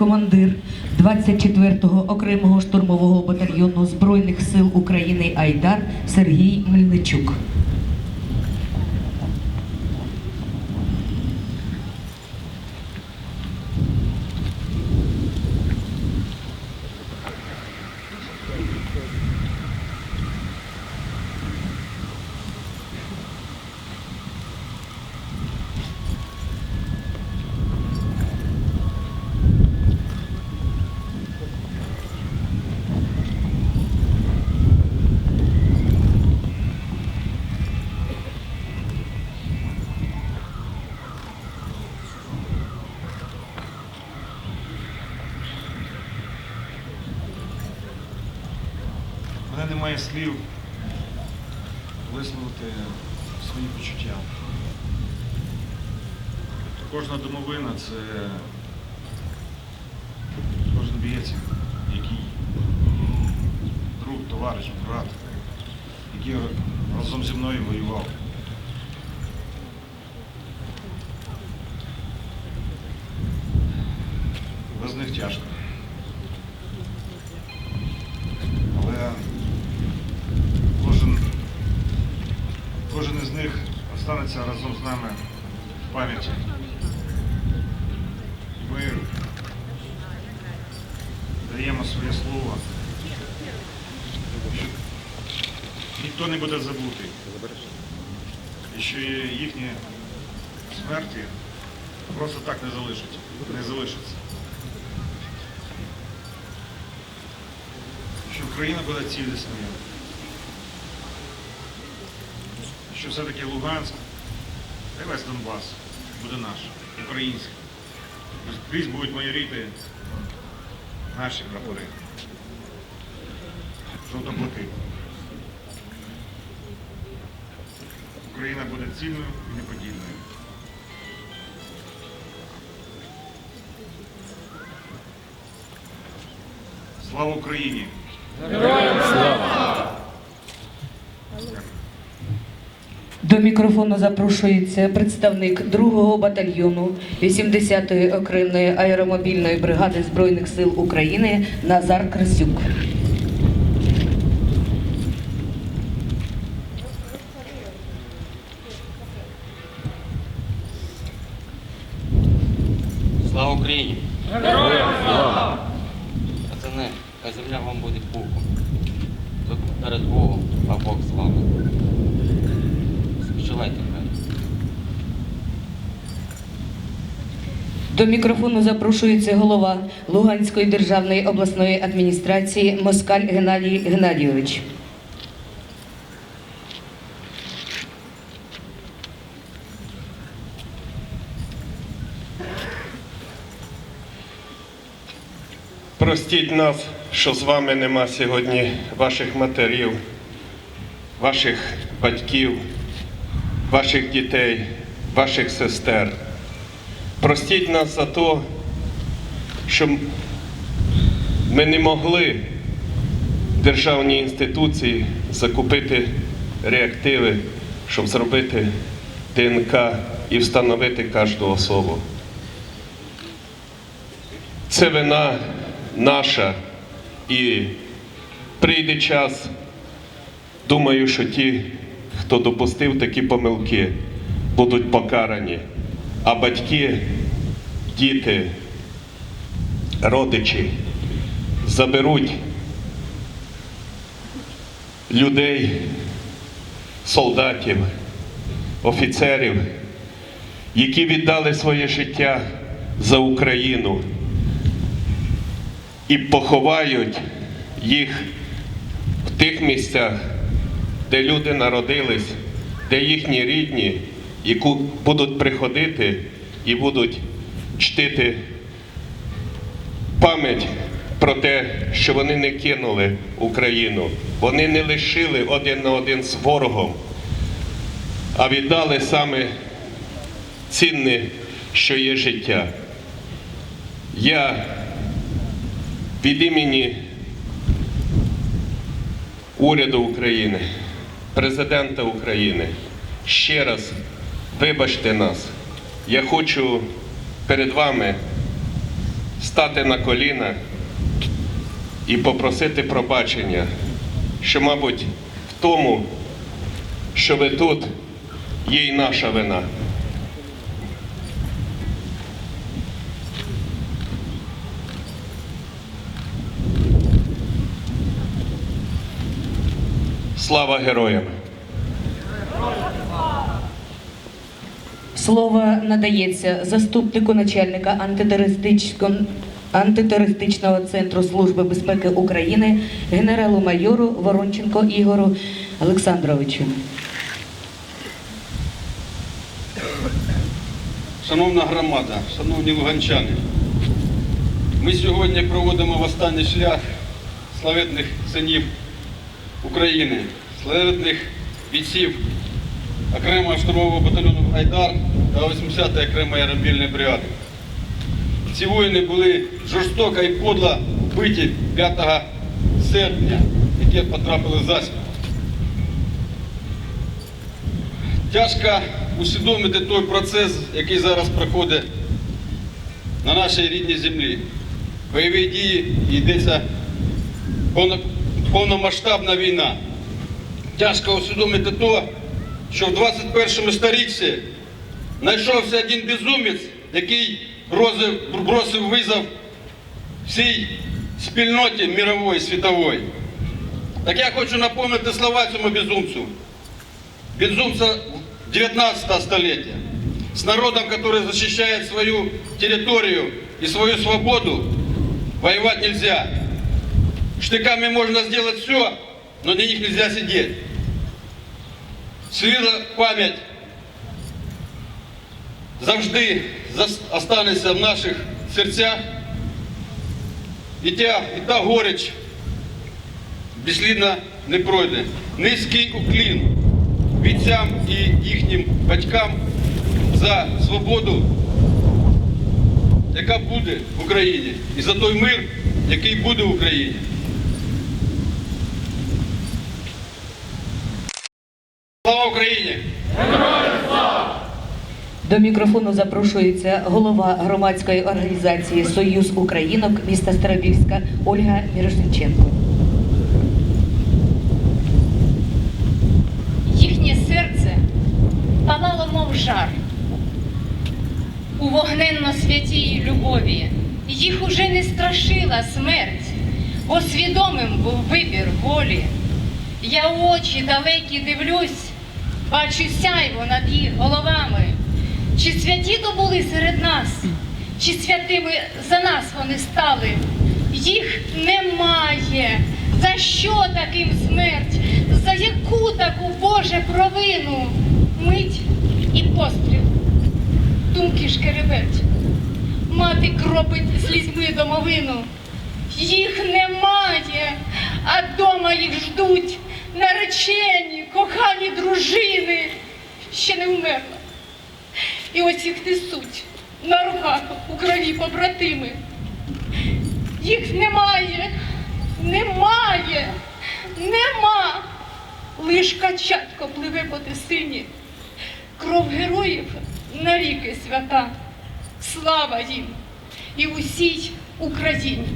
командир 24-го окремого штурмового батальйону Збройних сил України Айдар Сергій Мельничук. У мене немає слів висловити свої почуття. Кожна домовина це кожен бієць, який друг, товариш, брат, який разом зі мною воював. Без них тяжко. Але кожен, кожен із них останеться разом з нами в пам'яті. Ми даємо своє слово, ніхто не буде забутий. І що їхні смерті просто так не залишать, не залишаться. Що Україна буде цілісною. Що все-таки Луганськ та весь Донбас буде наш, український. Скрізь будуть майоріти наші прапори. Жовто-блакитні. Україна буде цільною і неподільною. Слава Україні! До мікрофону запрошується представник 2-го батальйону 80-ї окремої аеромобільної бригади Збройних сил України Назар Красюк. Слава Україні! Героям слава! Пацани, хай земля вам буде пухом. Перед Богом, а Бог з вами. Брат. До мікрофону запрошується голова Луганської державної обласної адміністрації Москаль Геннадій Геннадійович. Простіть нас, що з вами нема сьогодні ваших матерів, ваших батьків, ваших дітей, ваших сестер. Простіть нас за те, що ми не могли в державній інституції закупити реактиви, щоб зробити ДНК і встановити кожну особу. Це вина наша. І прийде час, думаю, що ті, хто допустив такі помилки, будуть покарані. А батьки, діти, родичі заберуть людей, солдатів, офіцерів, які віддали своє життя за Україну і поховають їх в тих місцях, де люди народились, де їхні рідні, які будуть приходити і будуть чтити пам'ять про те, що вони не кинули Україну, вони не лишили один на один з ворогом, а віддали саме цінне, що є життя. Я від імені уряду України, президента України ще раз вибачте нас. Я хочу перед вами стати на коліна і попросити пробачення, що, мабуть, в тому, що ви тут, є й наша вина. Слава героям! Слово надається заступнику начальника антитерористичного, антитерористичного центру Служби безпеки України генералу-майору Воронченко Ігору Олександровичу. Шановна громада, шановні луганчани, ми сьогодні проводимо в останній шлях славетних синів України, славетних бійців окремого штурмового батальйону Айдар та 80-ї окремої аеромобільної бригади. Ці воїни були жорстоко і подло вбиті 5 серпня, які потрапили в засіб. Тяжко усвідомити той процес, який зараз проходить на нашій рідній землі. Бойові дії йдеться повно- повномасштабна війна. Тяжко усвідомити то, що в 21 сторіччі знайшовся один безумець, який бросив, бросив визов всій спільноті мирової, світової. Так я хочу напомнити слова цьому безумцю безумца 19 столетия. С народом, который защищает свою территорию и свою свободу, воевать нельзя. Штыками можно сделать все, но на них нельзя сидеть. Світла пам'ять завжди останеться в наших серцях. І та, і та горіч безслідно не пройде. Низький уклін бійцям і їхнім батькам за свободу, яка буде в Україні, і за той мир, який буде в Україні. Слава Україні! До мікрофону запрошується голова громадської організації Союз Українок міста Старобільська Ольга Мірошниченко. Їхнє серце палало, мов жар. У вогненно святій любові їх уже не страшила смерть, бо свідомим був вибір волі. Я в очі далекі дивлюсь, бачу сяйво над їх головами. Чи святі то були серед нас, чи святими за нас вони стали? Їх немає. За що таким смерть? За яку таку Боже провину? Мить і постріл. Думки шкереберть. Мати кропить слізьми домовину. Їх немає, а дома їх ждуть наречені, кохані дружини. Ще не вмерла. І ось їх несуть на руках у крові побратими. Їх немає, немає, нема. Лиш качатко пливе по тисині. Кров героїв навіки свята. Слава їм і усій Україні.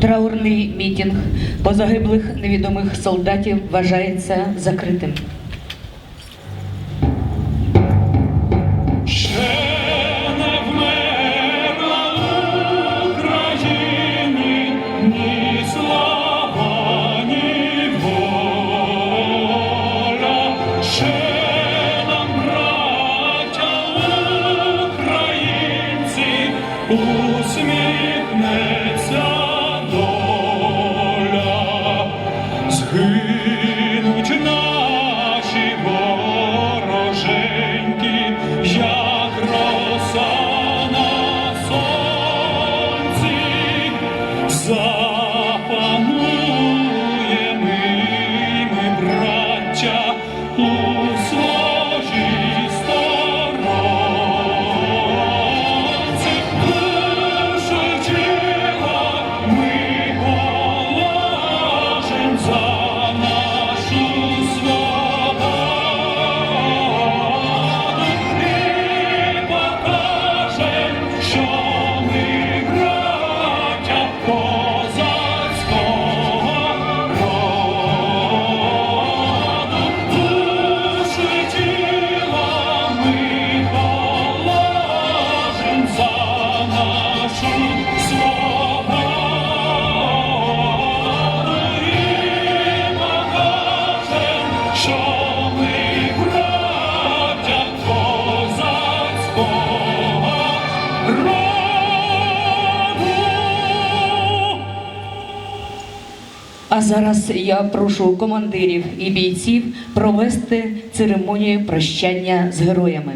Траурний мітінг позагиблих невідомих солдатів вважається закритим. Зараз я прошу командирів і бійців провести церемонію прощання з героями.